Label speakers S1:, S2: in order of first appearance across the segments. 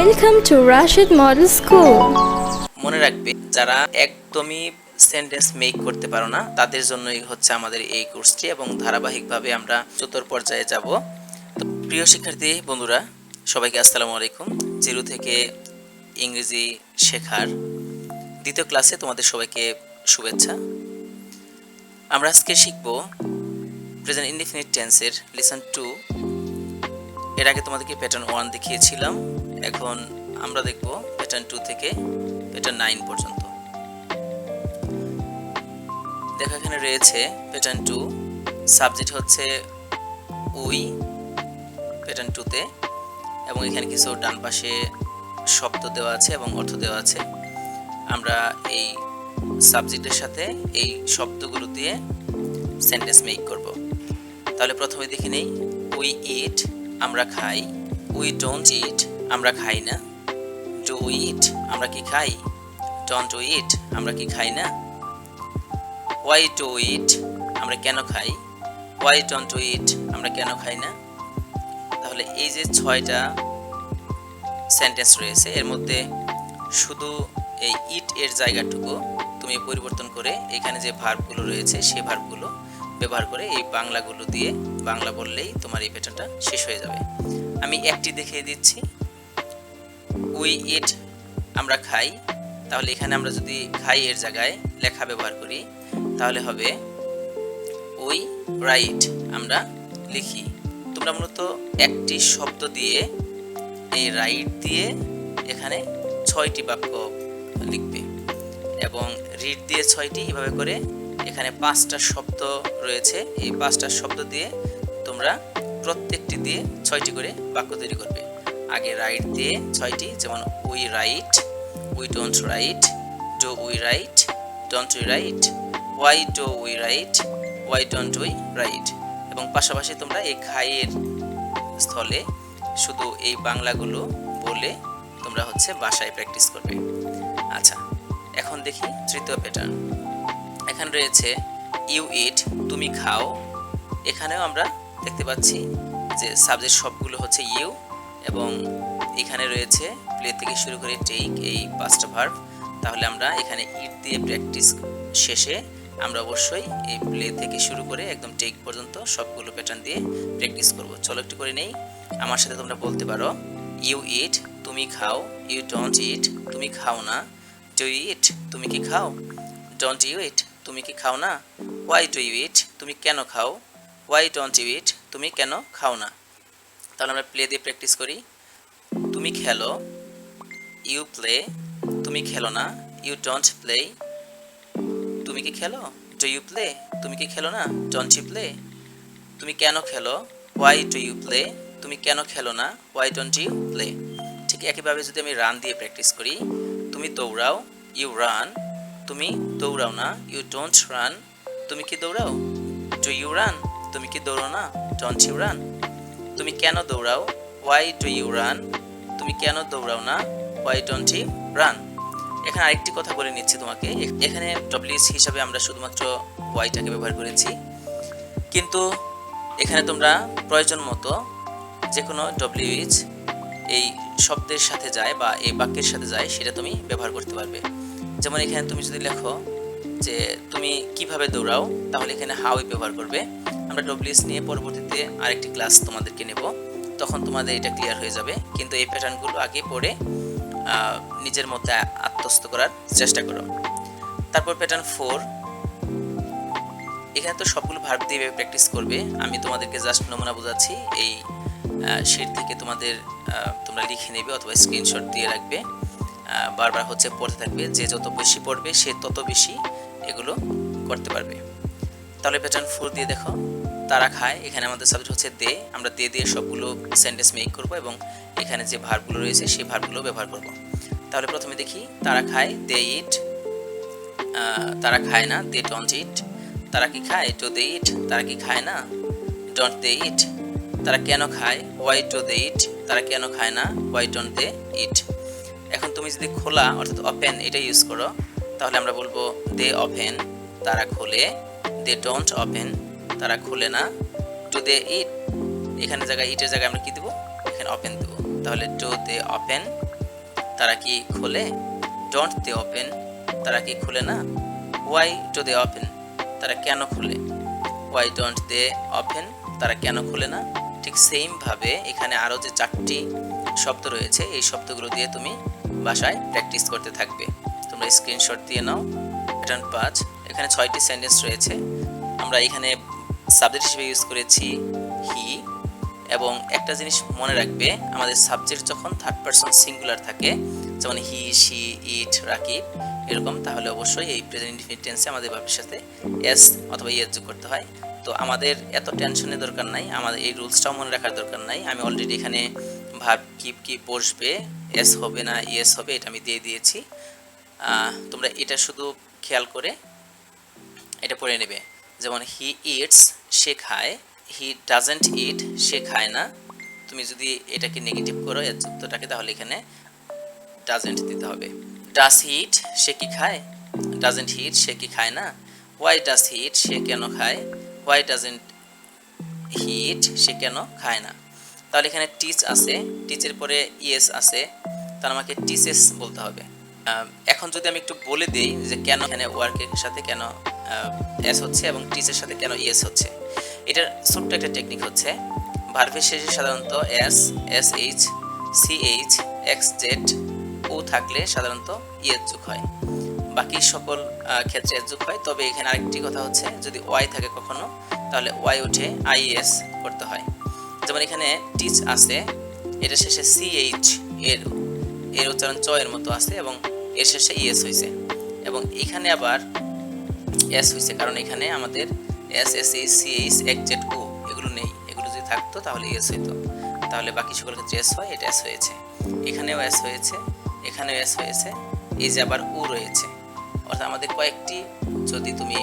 S1: Welcome to Rashid Model School.
S2: মনে রাখবে, যারা একদমই সেন্টেন্স মেক করতে পারো না, তাদের জন্যই হচ্ছে আমাদের এই কোর্সটি এবং ধারাবাহিকভাবে আমরা চতুর পর্যায়ে যাব। তো প্রিয় শিক্ষার্থী, বন্ধুরা, সবাইকে আসসালামু আলাইকুম। জিরো থেকে ইংরেজি শেখার দ্বিতীয় ক্লাসে তোমাদের সবাইকে শুভেচ্ছা। আমরা আজকে শিখব প্রেজেন্ট ইনডিফিনিট টেন্সের লেসন টু এর আগে তোমাদেরকে প্যাটার্ন ওয়ান দেখিয়েছিলাম। এখন আমরা দেখব প্যাটার্ন টু থেকে প্যাটার্ন নাইন পর্যন্ত। দেখো এখানে রয়েছে প্যাটার্ন টু সাবজেক্ট হচ্ছে উই প্যাটার্ন টুতে এবং এখানে কিছু ডান পাশে শব্দ দেওয়া আছে এবং অর্থ দেওয়া আছে। আমরা এই সাবজেক্টের সাথে এই শব্দগুলো দিয়ে সেন্টেন্স মেক করব। তাহলে প্রথমে দেখে নেই উই ইট আমরা খাই। উই ডোন্ট ইট আমরা খাই না। ডু ইট আমরা কি খাই? ডোন্ট ইট আমরা কি খাই না? ওয়াই ডু ইট আমরা কেন খাই? ওয়াই ডোন্ট ইট আমরা কেন খাই না? তাহলে এই যে ছয়টা সেন্টেন্স রয়েছে, এর মধ্যে শুধু এই ইট এর জায়গাটুকু তুমি পরিবর্তন করে এখানে যে ভার্বগুলো রয়েছে, সে ভার্বগুলো ব্যবহার করে এই বাংলাগুলো দিয়ে বাংলা বললেই তোমার এই প্যাটার্নটা শেষ হয়ে যাবে। আমি একটি দেখিয়ে দিচ্ছি। উই ইট, আমরা খাই। তাহলে এখানে আমরা যদি খাই এর জায়গায় লেখা ব্যবহার করি, তাহলে হবে উই রাইট, আমরা লিখি। তোমরা মূলত একটি শব্দ দিয়ে এই রাইট দিয়ে এখানে ছয়টি বাক্য লিখবে এবং রিড দিয়ে ছয়টি, এভাবে করে এখানে পাঁচটা শব্দ রয়েছে। এই পাঁচটা শব্দ দিয়ে তোমরা প্রত্যেকটি দিয়ে ছয়টি করে বাক্য তৈরি করবে। আগে রাইট দিয়ে ছয়টি, যেমন we write we don't write do we write don't we write why do we write why don't we write এবং পাশাপাশি তোমরা এই খাইয়ের স্থলে শুধু এই বাংলাগুলো বলে তোমরা হচ্ছে বাসায় প্র্যাকটিস করবে। আচ্ছা এখন দেখি তৃতীয় প্যাটার্ন এখানে রয়েছে ইউ ইট তুমি খাও। এখানেও আমরা দেখতে পাচ্ছি যে সাবজেক্ট সবগুলো হচ্ছে ইউ এবং এখানে রয়েছে প্লে থেকে শুরু করে টেক এই পাঁচটা ভার্ব। তাহলে আমরা এখানে ইট দিয়ে প্র্যাকটিস শেষে আমরা অবশ্যই এই প্লে থেকে শুরু করে একদম টেক পর্যন্ত সবগুলো প্যাটার্ন দিয়ে প্র্যাকটিস করব। চলো একটু করে নেই। আমার সাথে তোমরা বলতে পারো, ইউ ইট, তুমি খাও। ইউ ডোন্ট ইট, তুমি খাও না। ডু ইট, তুমি কি খাও? ডোন্ট ইউ ইট, তুমি কি খাও না? ওয়াই ডু ইউ ইট, তুমি কেন খাও? ওয়াই ডোন্ট ইউ ইট তুমি কেন খাও না? তাহলে আমরা প্লে দিয়ে প্র্যাকটিস করি। তুমি খেলো ইউ প্লে তুমি খেলো না ইউ ডোন্ট প্লে তুমি কি খেলো? ডু ইউ প্লে তুমি কি খেলো না? ডোন্ট ইউ প্লে তুমি কেন খেলো? ওয়াই ডু ইউ প্লে তুমি কেন খেলো না? ওয়াই ডোন্ট ইউ প্লে ঠিক একইভাবে যদি আমি রান দিয়ে প্র্যাকটিস করি, তুমি দৌড়াও ইউ রান তুমি দৌড়াও না ইউ ডোন্ট রান তুমি কি দৌড়াও? ডু ইউ রান তুমি কি দৌড়ো না? ডোন্ট ইউ রান তুমি কেন দৌড়াও? ওয়াই ডু ইউ রান তুমি কেন দৌড়াও না? ওয়াই ডোন্ট ইউ রান এখানে আরেকটি কথা বলে নিচ্ছি তোমাকে। এখানে ডব্লিউএস হিসাবে আমরা শুধুমাত্র ওয়াইটাকে ব্যবহার করেছি। কিন্তু এখানে তোমরা প্রয়োজন মতো যে কোনো ডব্লিউএইচ এই শব্দের সাথে যায় বা এই বাক্যের সাথে যায়, সেটা তুমি ব্যবহার করতে পারবে। যেমন এখানে তুমি যদি লেখো যে তুমি কীভাবে দৌড়াও, তাহলে এখানে হাউই ব্যবহার করবে। আমরা ডব্লিউএস নিয়ে পরবর্তীতে আরেকটি ক্লাস তোমাদেরকে নেব। তখন তোমাদের এটা ক্লিয়ার হয়ে যাবে। কিন্তু এই প্যাটার্নগুলো আগে পড়ে নিজের মধ্যে আত্মস্থ করার চেষ্টা করো। তারপর প্যাটার্ন ফোর এখানে তো সবগুলো ভার্ব দিয়ে প্র্যাকটিস করবে। আমি তোমাদেরকে জাস্ট নমুনা বোঝাচ্ছি। এই শিট থেকে তোমাদের তোমরা লিখে নেবে অথবা স্ক্রিনশট দিয়ে রাখবে। বারবার হচ্ছে পড়তে থাকবে। যে যত বেশি পড়বে, সে তত বেশি এগুলো করতে পারবে। তাহলে প্যাটার্ন ফোর দিয়ে দেখো। তারা খায়। এখানে আমাদের সাবজেক্ট হচ্ছে দে আমরা দে দিয়ে সবগুলো সেন্টেন্স মেক করব এবং এখানে যে ভার্বগুলো রয়েছে, সেই ভার্বগুলো ব্যবহার করব। তাহলে প্রথমে দেখি, তারা খায় দে ইট তারা খায় না দে ডোন্ট ইট তারা কি খায়? টু দে ইট তারা কি খায় না? ডোন্ট দে ইট তারা কেন খায়? ওয়াই টু দে ইট তারা কেন খায় না? ওয়াই ডোন্ট দে ইট এখন তুমি যদি খোলা, অর্থাৎ ওপেন এটা ইউজ করো। তাহলে আমরা বলব, দে ওপেন, তারা খোলে। দে ডোন্ট ওপেন, তারা খুলে না। টু দে ইট, এখানে জায়গায় ইটের জায়গায় আমরা কি দেবো? এখানে ওপেন দেবো। তাহলে টু দে ওপেন, তারা কি খোলে? ডোন্ট দে ওপেন, তারা কি খুলে না? ওয়াই টু দে ওপেন, তারা কেন খুলে? ওয়াই ডোন্ট দে ওপেন, তারা কেন খোলে না? ঠিক সেমভাবে এখানে আরও যে চারটি শব্দ রয়েছে, এই শব্দগুলো দিয়ে তুমি বাসায় প্র্যাকটিস করতে থাকবে। তোমরা স্ক্রিনশট দিয়ে নাও। প্যাটার্ন পাঁচ এখানে ছয়টি সেন্টেন্স রয়েছে। আমরা এখানে সাবজেক্ট হিসেবে ইউজ করেছি হি এবং একটা জিনিস মনে রাখবে, আমাদের সাবজেক্ট যখন থার্ড পারসন সিঙ্গুলার থাকে, যেমন হি শি ইট রাকিব, এরকম, তাহলে অবশ্যই এই প্রেজেন্ট ইনডিফিনিট টেন্সে আমাদের ভাবের সাথে এস অথবা ইয়েস যোগ করতে হয়। তো আমাদের এত টেনশনের দরকার নাই, আমাদের এই রুলসটাও মনে রাখার দরকার নাই। আমি অলরেডি এখানে ভাব কি কি বসবে এস হবে না ইয়েস হবে, এটা আমি দিয়ে দিয়েছি। তোমরা এটা শুধু খেয়াল করে এটা পড়ে নেবে। যেমন হি ইটস সে খায়। হি ডাজেন্ট ইট সে খায় না। তুমি যদি এটাকে নেগেটিভ করো, এর যুক্তটাকে, তাহলে এখানে ডাজেন্ট দিতে হবে। ডাস হিট সে কি খায়? ডাজেন্ট হিট সে কি খায় না? হোয়াই ডাস হিট সে কেন খায়? হোয়াই ডাজেন্ট হিট সে কেন খায় না? তাহলে এখানে টিচ আছে টিচের পরে ইএস আছে। তাহলে আমাকে টিচেস বলতে হবে। এখন যদি আমি একটু বলে দিই যে কেন এখানে ওয়ার্কের সাথে কেন এস হচ্ছে এবং টিচের সাথে কেন ইএস হচ্ছে, এটার ছোট্ট একটা টেকনিক হচ্ছে। ভার্ভের শেষে সাধারণত S S H C H X Z O থাকলে সাধারণত ইএস যোগ হয়। বাকি সকল ক্ষেত্রে যোগ হয়। তবে এখানে আরেকটি কথা হচ্ছে, যদি ওয়াই থাকে কখনো, তাহলে ওয়াই উঠে আইএস করতে হয়। যেমন এখানে টিচ আছে এটা শেষে সিএইচ এর এর উচ্চারণ চ এর মতো আছে এবং এর শেষে ইএস হয়েছে এবং এখানে আবার এস হয়েছে কারণ এখানে আমাদের S S H C H X Z O এগুলো নেই। এগুলো যদি থাকতো তাহলে এস হইতো। তাহলে বাকি সকল ক্ষেত্রে এস হয়, এটা এস হয়েছে। এখানেও এস হয়েছে, এখানেও এস হয়েছে, এই যে আবার ও রয়েছে। অর্থাৎ আমাদের কয়েকটি যদি তুমি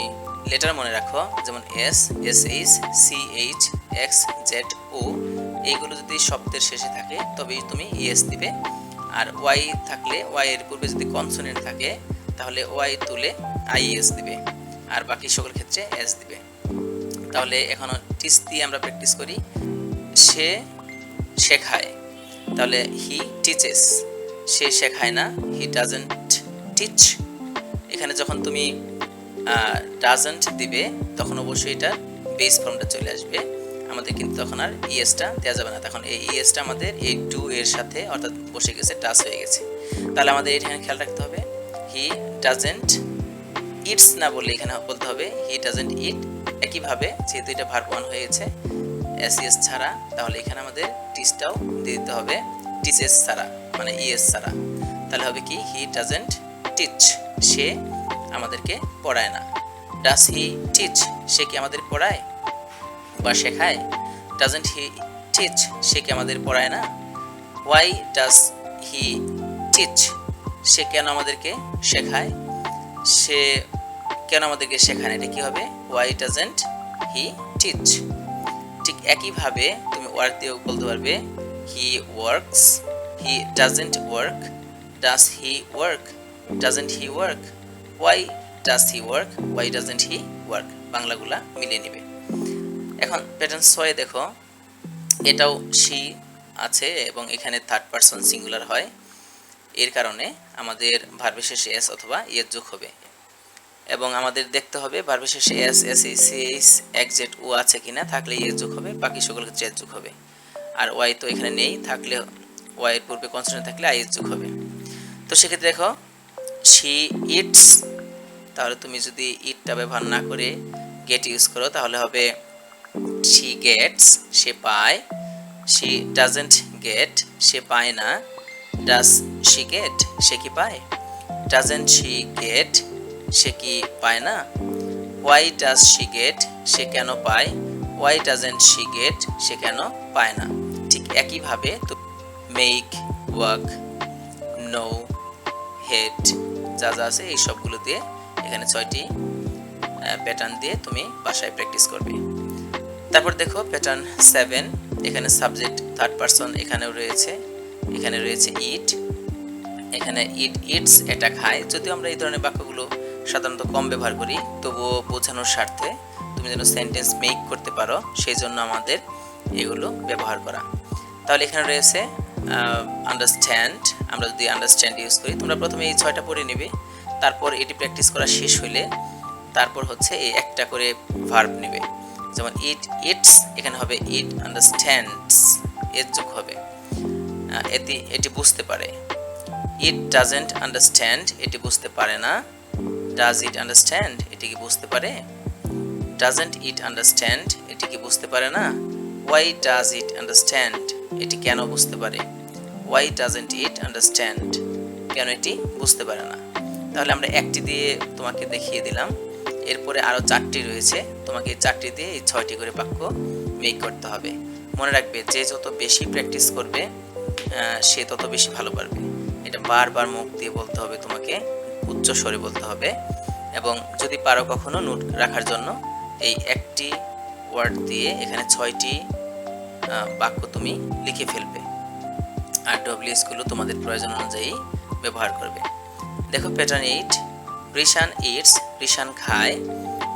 S2: লেটার মনে রাখো, যেমন S S H C H X Z O এইগুলো যদি শব্দের শেষে থাকে, তবেই তুমি ইএস দিবে। আর ওয়াই থাকলে, ওয়াই এর পূর্বে যদি কনসোনেন্ট থাকে, তাহলে ওয়াই তুলে আই এস দিবে, আর বাকি সকল ক্ষেত্রে এস দিবে। তাহলে এখনও টিচ দিয়ে আমরা প্র্যাকটিস করি। সে শেখায়। তাহলে হি টিচেস সে শেখায় না হি ডাজেন্ট টিচ এখানে যখন তুমি ডাজেন্ট দিবে, তখন অবশ্যই এটা বেস ফর্মটা চলে আসবে। আমাদের কিন্তু তখন আর ইএসটা দেওয়া যাবে না। তখন এই ইএসটা আমাদের এই টু এর সাথে অর্থাৎ বসে গেছে টাচ হয়ে গেছে। তাহলে আমাদের এখানে খেয়াল রাখতে হবে হি ডাজেন্ট ইটস না বলে এখানে বলতে হবে হি ডাজেন্ট ইট একইভাবে যেহেতু এটা ভার্ব ওয়ান হয়ে গেছে এস ইএস ছাড়া, তাহলে এখানে আমাদের টিচটাও দিয়ে দিতে হবে টিচেস ছাড়া মানে ইএস ছাড়া। তাহলে হবে কি হি ডাজেন্ট টিচ সে আমাদেরকে পড়ায় না। ডাস হি টিচ সে কি আমাদের পড়ায়? বা শেখায় ডাজেন্ট হি টিচ সে কি আমাদের পড়ায় না? ওয়াই ডাজ হি টিচ সে কেন আমাদেরকে শেখায়? সে কেন আমাদেরকে শেখায় না? এটা কি হবে? ওয়াই ডাজেন্ট হি টিচ ঠিক একইভাবে তুমি ওয়ার্ক দিয়েও বলতে পারবে he works he doesn't work does he work doesn't he work why does he work why doesn't he work বাংলাগুলা মিলিয়ে নেবে। এখন প্যাটার্ন ছয়ে দেখো। এটাও সি আছে এবং এখানে থার্ড পারসন সিঙ্গুলার হয়। এর কারণে আমাদের ভার্বের এস অথবা ইয়ের যোগ হবে। এবং আমাদের দেখতে হবে ভার্বের শেষে S S H C H X Z O আছে কিনা, থাকলে ইয়ের যোগ হবে, বাকি সকল ক্ষেত্রে এর যোগ হবে। আর ওয়াই তো এখানে নেই, থাকলে ওয়াই এর পূর্বে কনসোনেন্ট থাকলে আই এর যোগ হবে। তো সেক্ষেত্রে দেখো সি ইটস তাহলে তুমি যদি ইটটা ব্যবহার না করে গেট ইউজ করো, তাহলে হবে শি গেটস সে পায় শি ডাজেন্ট গেট সে পায় না ডাজ শি গেট সে কি পায় ডাজেন্ট শি গেট সে কি পায় না ওয়াই ডাজ শি গেট সে কেন পায় ওয়াই ডাজেন্ট শি গেট সে কেন পায় না ঠিক একইভাবে তো মেক ওয়ার্ক নো হেড যা যা আছে এই সবগুলো দিয়ে এখানে ছয়টি প্যাটার্ন দিয়ে তুমি বাসায় প্র্যাকটিস করবে। তারপর দেখো প্যাটার্ন সেভেন এখানে সাবজেক্ট থার্ড পারসন এখানেও রয়েছে, এখানে রয়েছে ইট এখানে ইট ইটস এটা খায় যদিও আমরা এই ধরনের বাক্যগুলো সাধারণত কম ব্যবহার করি, তবুও বোঝানোর স্বার্থে তুমি যেন সেন্টেন্স মেক করতে পারো সেই জন্য আমাদের এগুলো ব্যবহার করা। তাহলে এখানে রয়েছে আন্ডারস্ট্যান্ড আমরা যদি আন্ডারস্ট্যান্ড ইউজ করি, তোমরা প্রথমে এই ছয়টা পড়ে নেবে, তারপর এটি প্র্যাকটিস করা শেষ হইলে, তারপর হচ্ছে এই একটা করে ভার্ব নেবে। যেমন ইট ইটস এখানে হবে ইট আন্ডারস্ট্যান্ডস এর যোগ হবে। এটি এটি বুঝতে পারে। ইট ডাজেন্ট আন্ডারস্ট্যান্ড এটি বুঝতে পারে না। ডাজ ইট আন্ডারস্ট্যান্ড এটি কি বুঝতে পারে? ডাজেন্ট ইট আন্ডারস্ট্যান্ড এটি কি বুঝতে পারে না? ওয়াই ডাজ ইট আন্ডারস্ট্যান্ড এটি কেন বুঝতে পারে? ওয়াই ডাজেন্ট ইট আন্ডারস্ট্যান্ড কেন এটি বুঝতে পারে না? তাহলে আমরা একটি দিয়ে তোমাকে দেখিয়ে দিলাম। এরপরে আরও চারটি রয়েছে। তোমাকে এই চারটি দিয়ে এই ছয়টি করে বাক্য মেক করতে হবে। মনে রাখবে যে যত বেশি প্র্যাকটিস করবে সে তত বেশি ভালো পারবে। এটা বারবার মুখ দিয়ে বলতে হবে তোমাকে, উচ্চ স্বরে বলতে হবে। এবং যদি পারো কখনো নোট রাখার জন্য, এই একটি ওয়ার্ড দিয়ে এখানে ছয়টি বাক্য তুমি লিখে ফেলবে। আর ডব্লিউএসগুলো তোমাদের প্রয়োজন অনুযায়ী ব্যবহার করবে। দেখো pattern eight Rishan eats Rishan খায়,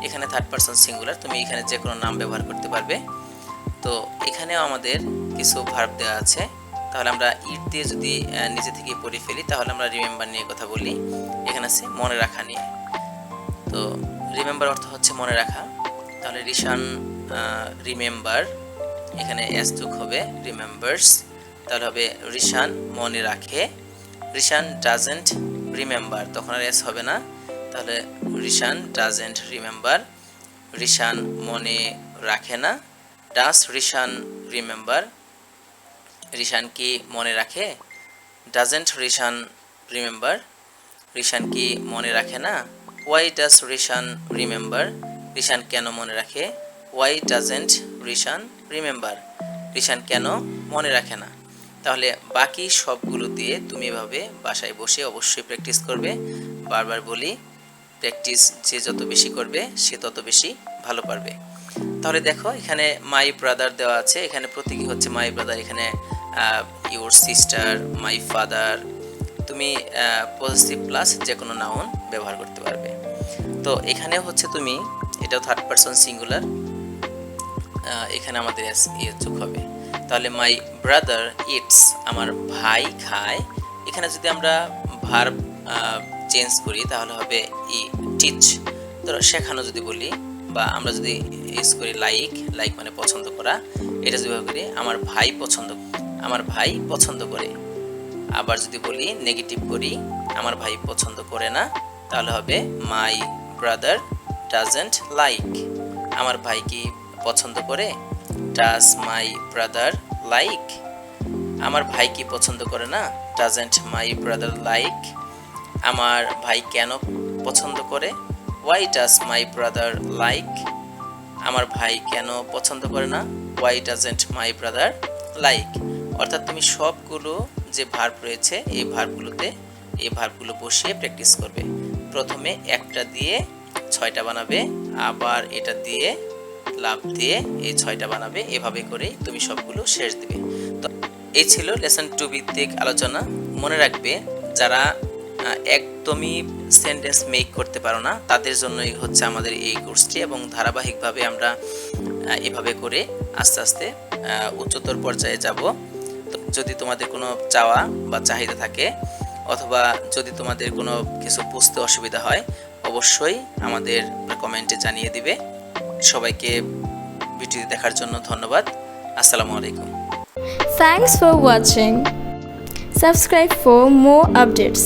S2: এখানে থার্ড পারসন সিঙ্গুলার তুমি এখানে যে কোনো নাম ব্যবহার করতে পারবে। তো এখানেও আমাদের কিছু ভার্ব দেওয়া আছে। তাহলে আমরা ইট দিয়ে যদি নিজে থেকে পড়ে ফেলি, তাহলে আমরা রিমেম্বার নিয়ে কথা বলি। এখানে আছে মনে রাখা নিয়ে। তো রিমেম্বার অর্থ হচ্ছে মনে রাখা। তাহলে রিশান রিমেম্বার এখানে এস যোগ হবে রিমেম্বার্স তাহলে হবে রিশান মনে রাখে। রিশান ডাজেন্ট রিমেম্বার তখন আর এস হবে না। তাহলে রিশান ডাজেন্ট রিমেম্বার রিশান মনে রাখে না। ডাস রিশান রিমেম্বার রিশান কি মনে রাখে? ডাজেন্ট রিশান রিমেম্বার রিশান কি মনে রাখে না? Why does Rishan remember Rishan কেন মনে রাখে? Why doesn't Rishan remember Rishan কেন মনে রাখে না? তাহলে বাকি সবগুলো দিয়ে তুমি এভাবে বাসায় বসে অবশ্যই প্র্যাকটিস করবে। বারবার বলি প্র্যাকটিস যে যত বেশি করবে, সে তত বেশি ভালো পারবে। তাহলে দেখো, এখানে মাই ব্রাদার দেওয়া আছে। এখানে প্রতীকী হচ্ছে মাই ব্রাদার এখানে ইউর সিস্টার মাই ফাদার তুমি পজিটিভ প্লাস যে কোনো নাউন ব্যবহার করতে পারবে। তো এখানে হচ্ছে তুমি, এটাও থার্ড পারসন সিঙ্গুলার এখানে আমাদের ইয়ে যোগ হবে। তাহলে মাই ব্রাদার ইটস আমার ভাই খায়। এখানে যদি আমরা ভার্ব চেঞ্জ করি, তাহলে হবে ই টিচ ধরো শেখানো যদি বলি, বা আমরা যদি ইউজ করি লাইক লাইক মানে পছন্দ করা, এটা যদি করি, আমার ভাই পছন্দ, আমার ভাই পছন্দ করে। আবার যদি বলি নেগেটিভ করি, আমার ভাই পছন্দ করে না, তাহলে হবে মাই ব্রাদার ডাজেন্ট লাইক আমার ভাই কি পছন্দ করে? ডাজ মাই ব্রাদার লাইক আমার ভাই কি পছন্দ করে না? ডাজেন্ট মাই ব্রাদার লাইক আমার ভাই কেন পছন্দ করে? Why does my brother like আমার ভাই কেন পছন্দ করে না? Why doesn't my brother like অর্থাৎ তুমি সবগুলো যে ভার্ব রয়েছে, এই ভার্বগুলোতে এই ভার্বগুলো বসিয়ে প্র্যাকটিস করবে। প্রথমে একটা দিয়ে ছয়টা বানাবে, আবার এটা দিয়ে লাভ দিয়ে এই ছয়টা বানাবে। এভাবে করে তুমি সবগুলো শেষ দিবে। তো এই ছিল লেসন টু ভিত্তিক আলোচনা। মনে রাখবে, যারা একদমই সেন্টেন্স মেক করতে পারো না। তাদের জন্যই হচ্ছে আমাদের এই কোর্সটি এবং ধারাবাহিকভাবে আমরা এভাবে করে আস্তে আস্তে উচ্চতর পর্যায়ে যাব। যদি তোমাদের কোনো চাওয়া বা চাহিদা থাকে অথবা যদি তোমাদের কোনো কিছু বুঝতে অসুবিধা হয়, অবশ্যই আমাদের কমেন্টে জানিয়ে দিবে। সবাইকে ভিডিও দেখার জন্য ধন্যবাদ। আসসালামু আলাইকুম।
S1: Thanks for watching. Subscribe for more updates.